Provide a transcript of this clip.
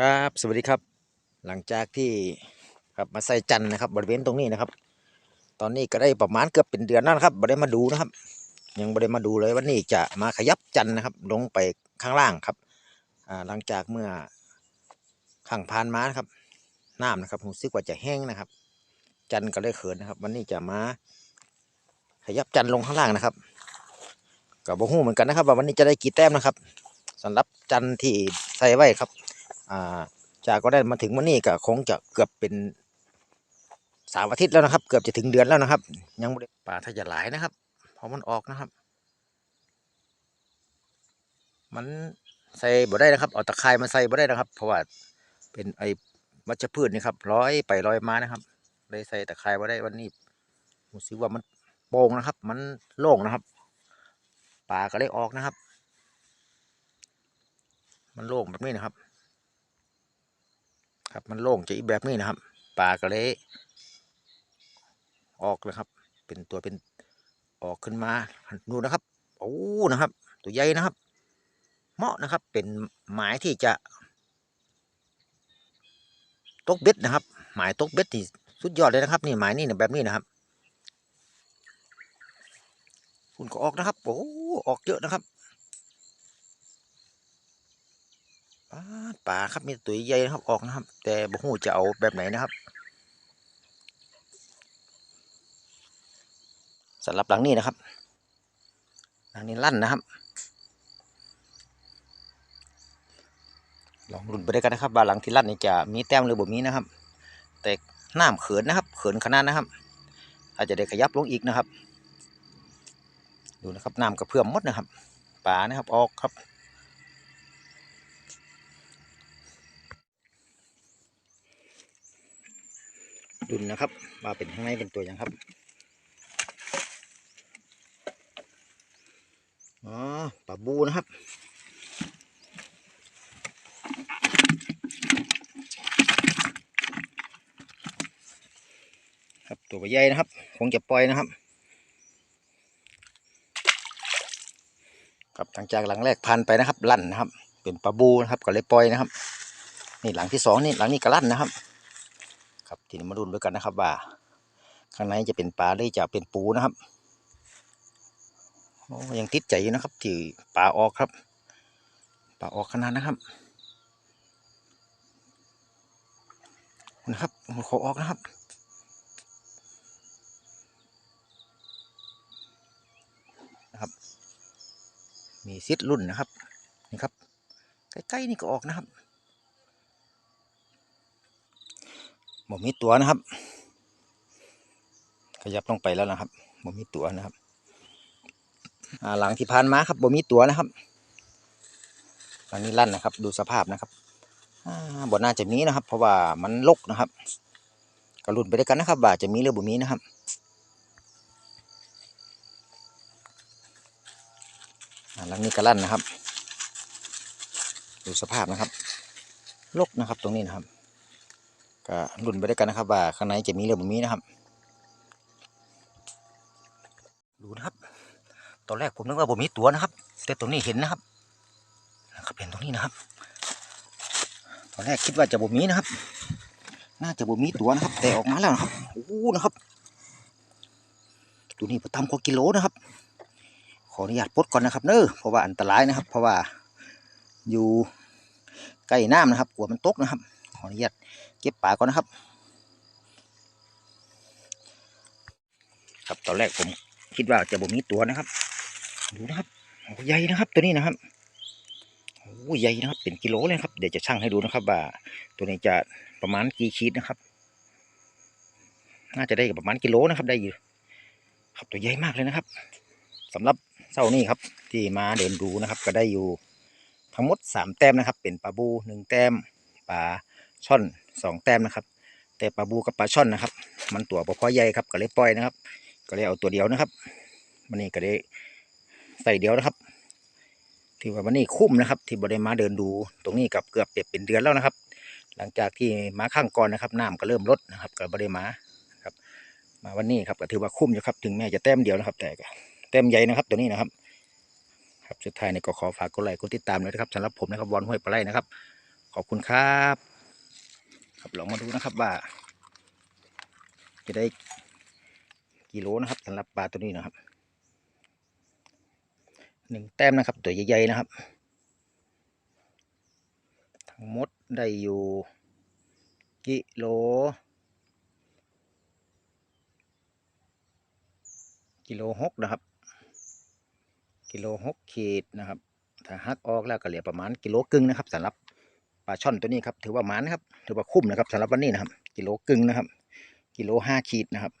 ครับสวัสดีครับ หลังจากที่ครับมาใส่จันนะครับ บริเวณตรงนี้นะครับ ตอนนี้ก็ได้ประมาณเกือบเป็นเดือนแล้วนะครับบ่ได้มาดูนะครับ ยังบ่ได้มาดูเลยวันนี้จะมาขยับจันนะครับ ลงไปข้างล่างครับหลังจากเมื่อข้างพานม้านะครับน้ำนะครับรู้สึกว่าจะแห้งนะครับ จันก็เลยเขินนะครับ วันนี้จะมาขยับจันลงข้างล่างนะครับก็บ่ฮู้เหมือนกันนะครับว่าวันนี้จะได้กี่แต้มนะครับสำหรับจันที่ใส่ไว้ครับ อ่าจากก็ได้มาถึงวันนี้ก็คงจะเกือบเป็นสามอาทิตย์แล้วนะครับ เกือบจะถึงเดือนแล้วนะครับ ยังไม่ได้ปลาถ้าจะหลายนะครับพราะมันออกนะครับ มันใส่บ่ได้นะครับเอาตะไคร้มาใส่บ่ได้นะครับ เพราะว่าเป็นไอ้วัชพืชนี่ครับร้อยไปร้อยมานะครับเลยใส่ตะไคร้บ่ได้วันนี้รู้สึกว่ามันโป่งนะครับ มันโล่งนะครับปลาก็เลยออกนะครับ มันโล่งแบบนี้นะครับ ครับ มันโล่งจะอีกแบบนี้นะครับปลาก็เลยออกเลยครับ เป็นตัวเป็นออกขึ้นมาดูนะครับโอ้นะครับ ตัวใหญ่นะครับ เหมาะนะครับ เป็นหมายที่จะตกเบ็ดนะครับ หมายตกเบ็ดที่สุดยอดเลยนะครับ นี่หมายนี่นี่ยแบบนี้นะครับคุณก็ออกนะครับโอ้ออกเยอะนะครับ ปลาปลาครับมีตัวใหญ่นะครับออกนะครับ แต่บ่ฮู้จะเอาแบบไหนนะครับสำหรับหลังนี้นะครับ หลังนี้ลั่นนะครับ ลองลุ้นไปด้วยกันนะครับว่าหลังที่ลั่นนี่จะมีแต้มหรือบ่มีนะครับ แต่น้ำเขินนะครับ เขินขนาดนะครับ อาจจะได้ขยับลงอีกนะครับ ดูนะครับน้ำกระเพื่อมมดนะครับปลานะครับออกครับ ดุนนะครับว่าเป็นข้างในเป็นตัวอย่างครับอ๋อปลาบูนะครับครับตัวใหญ่นะครับคงจะปล่อยนะครับครับหลังจากหลังแรกพันไปนะครับ ลั่นนะครับ เป็นปลาบูนะครับก็เลยปล่อยนะครับ นี่หลังที่สองนี่หลังนี้ก็ลั่นนะครับ ครับ ทีนี้มาดูด้วยกันนะครับว่า ข้างในจะเป็นปลาหรือจะเป็นปูนะครับโอ้ยังติดใจอยู่นะครับที่ปลาออกครับปลาออกขนาดนะครับนะครับมันขอออกนะครับนะครับ มีซิดรุ่นนะครับนี่ครับใกล้ๆนี่ก็ออกนะครับ หมมีตัวนะครับ ขยับลงไปแล้วนะครับบ่มีตัวนะครับหลังที่ผ่านมาครับบ่มีตัวนะครับหลังนี้ลั่นนะครับ ดูสภาพนะครับบ่น่าจะมีนะครับ เพราะว่ามันลกนะครับก็รุ่นไปด้วยกันนะครับว่าจะมีหรือบ่มีนะครับหลังนี้ก็ลั่นนะครับ ดูสภาพนะครับ ลกนะครับตรงนี้นะครับ ก็รุ่นไปด้วยกันนะครับ ว่าข้างในจะมีหรือบ่มีนะครับ ดูนะครับ ตอนแรกผมนึกว่าบ่มีตัวนะครับ แต่ตรงนี้เห็นนะครับนะครับเห็นตรงนี้นะครับ ตอนแรกคิดว่าจะบ่มีนะครับ น่าจะบ่มีตัวนะครับ แต่ออกมาแล้วนะครับโอ้โหนะครับตัวนี้ประทำกว่ากิโลนะครับ ขออนุญาตปลดก่อนนะครับเนอะเพราะว่าอันตรายนะครับ เพราะว่าอยู่ใกล้น้ำนะครับกลัวมันตกนะครับ ออนุญาตเก็บปลาก่อนนะครับ ครับตอนแรกผมคิดว่าจะบ่มีตัวนะครับ ดูนะครับโอ้ใหญ่นะครับ ตัวนี้นะครับโอ้ใหญ่นะครับ เป็นกิโลเลยครับ เดี๋ยวจะชั่งให้ดูนะครับว่าตัวนี้จะประมาณกี่ขีดนะครับ น่าจะได้ประมาณกิโลนะครับ ได้อยู่ครับตัวใหญ่มากเลยนะครับสำหรับเช้านี้ครับ ที่มาเดินดูนะครับ ก็ได้อยู่ทั้งหมดสามแต้มนะครับ เป็นปลาบูหนึ่งแต้มปลา ช่อนสองแต้มนะครับ แต่ปลาบูกับปลาช่อนนะครับ มันตัวบ่พอใหญ่ครับก็เลยปล่อยนะครับ ก็เลยเอาตัวเดียวนะครับวันนี้ก็ได้ใส่เดียวนะครับที่ว่าวันนี้คุ้มนะครับ ที่บริมาเดินดูตรงนี้กับเกือบเป็นเดือนแล้วนะครับ หลังจากที่มาข้างก่อนนะครับน้ำก็เริ่มลดนะครับก็บริมาครับมาวันนี้ครับก็ถือว่าคุ้มอยู่ครับ ถึงแม้จะแต้มเดียวนะครับ แต่แต้มใหญ่นะครับ ตัวนี้นะครับ ครับสุดท้ายเนี่ยก็ขอฝากกดไลค์กดติดตามเลยนะครับสำหรับผมนะครับวอนห้วยปลาไหลนะครับ ขอบคุณครับ ครับลองมาดูนะครับว่า จะได้กิโลนะครับสำหรับปลาตัวนี้นะครับหนึ่งแต้มนะครับ ตัวใหญ่ๆนะครับ ทั้งหมดได้อยู่ กิโล กิโลหกนะครับ กิโลหกขีดนะครับ ถ้าหักออกแล้วก็เหลือประมาณกิโลกึ่งนะครับสำหรับ ปลาช่อนตัวนี้ครับถือว่าหมานนครับถือว่าคุ้มนะครับสำหรับวันนี้นะครับ กิโลกึ่งนะครับ กิโลห้าขีดนะครับ